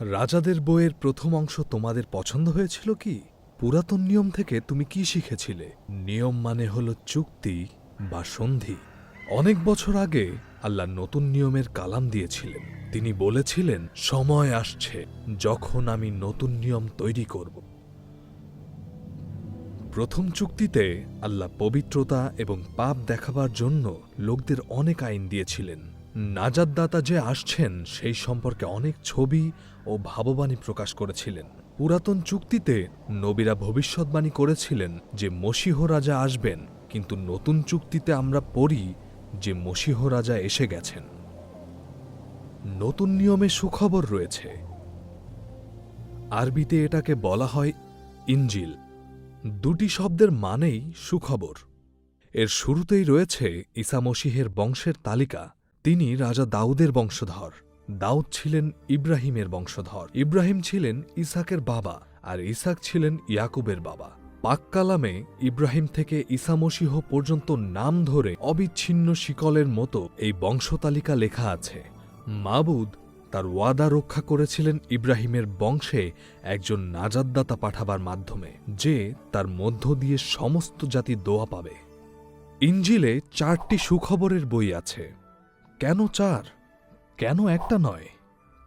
রাজাদের বইয়ের প্রথম অংশ তোমাদের পছন্দ হয়েছিল কি? পুরাতন নিয়ম থেকে তুমি কি শিখেছিলে? নিয়ম মানে হল চুক্তি বা সন্ধি। অনেক বছর আগে আল্লাহ নতুন নিয়মের কালাম দিয়েছিলেন। তিনি বলেছিলেন, সময় আসছে যখন আমি নতুন নিয়ম তৈরি করব। প্রথম চুক্তিতে আল্লাহ পবিত্রতা এবং পাপ দেখাবার জন্য লোকদের অনেক আইন দিয়েছিলেন। নাজাদদাতা যে আসছেন, সেই সম্পর্কে অনেক ছবি ও ভাববাণী প্রকাশ করেছিলেন। পুরাতন চুক্তিতে নবীরা ভবিষ্যৎবাণী করেছিলেন যে মসীহ রাজা আসবেন, কিন্তু নতুন চুক্তিতে আমরা পড়ি যে মসীহ রাজা এসে গেছেন। নতুন নিয়মে সুখবর রয়েছে। আরবিতে এটাকে বলা হয় ইঞ্জিল দুটি শব্দের মানেই সুখবর। এর শুরুতেই রয়েছে ঈসা মসিহের বংশের তালিকা। তিনি রাজা দাউদের বংশধর। দাউদ ছিলেন ইব্রাহিমের বংশধর। ইব্রাহিম ছিলেন ইসাকের বাবা আর ইসাক ছিলেন ইয়াকুবের বাবা। পাককালামে ইব্রাহিম থেকে ঈসা মসিহ পর্যন্ত নাম ধরে অবিচ্ছিন্ন শিকলের মতো এই বংশতালিকা লেখা আছে। মাবুদ তার ওয়াদা রক্ষা করেছিলেন ইব্রাহিমের বংশে একজন নাজাদদাতা পাঠাবার মাধ্যমে, যে তার মধ্য দিয়ে সমস্ত জাতি দোয়া পাবে। ইঞ্জিলে চারটি সুখবরের বই আছে। কেন চার? কেন একটা নয়?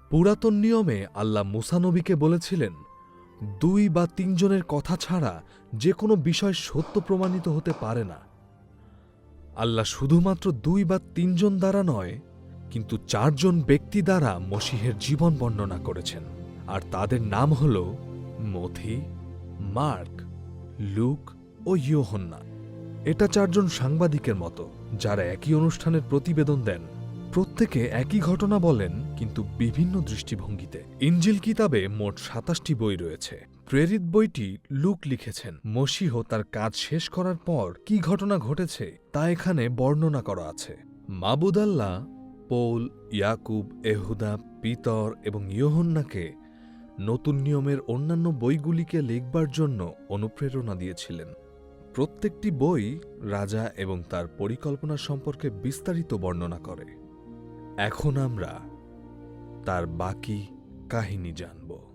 পুরাতন নিয়মে আল্লাহ মুসানবীকে বলেছিলেন, দুই বা তিনজনের কথা ছাড়া যে কোনো বিষয় সত্য প্রমাণিত হতে পারে না। আল্লাহ শুধুমাত্র দুই বা তিনজন দ্বারা নয়, কিন্তু চারজন ব্যক্তি দ্বারা মসিহের জীবন বর্ণনা করেছেন। আর তাদের নাম হল মথি, মার্ক, লুক ও ইয়োহন্না। এটা চারজন সাংবাদিকের মতো, যারা একই অনুষ্ঠানের প্রতিবেদন দেন। প্রত্যেকে একই ঘটনা বলেন, কিন্তু বিভিন্ন দৃষ্টিভঙ্গিতে। ইঞ্জিল কিতাবে মোট সাতাশটি বই রয়েছে। প্রেরিত বইটি লুক লিখেছেন, মসিহ তার কাজ শেষ করার পর কি ঘটনা ঘটেছে তা এখানে বর্ণনা করা আছে। মাবুদাল্লাহ পৌল, ইয়াকুব, এহুদা, পিতর এবং ইয়োহন্নাকে নতুন নিয়মের অন্যান্য বইগুলিকে লিখবার জন্য অনুপ্রেরণা দিয়েছিলেন। প্রত্যেকটি বই রাজা এবং তার পরিকল্পনা সম্পর্কে বিস্তারিত বর্ণনা করে। এখন আমরা তার বাকি কাহিনী জানব।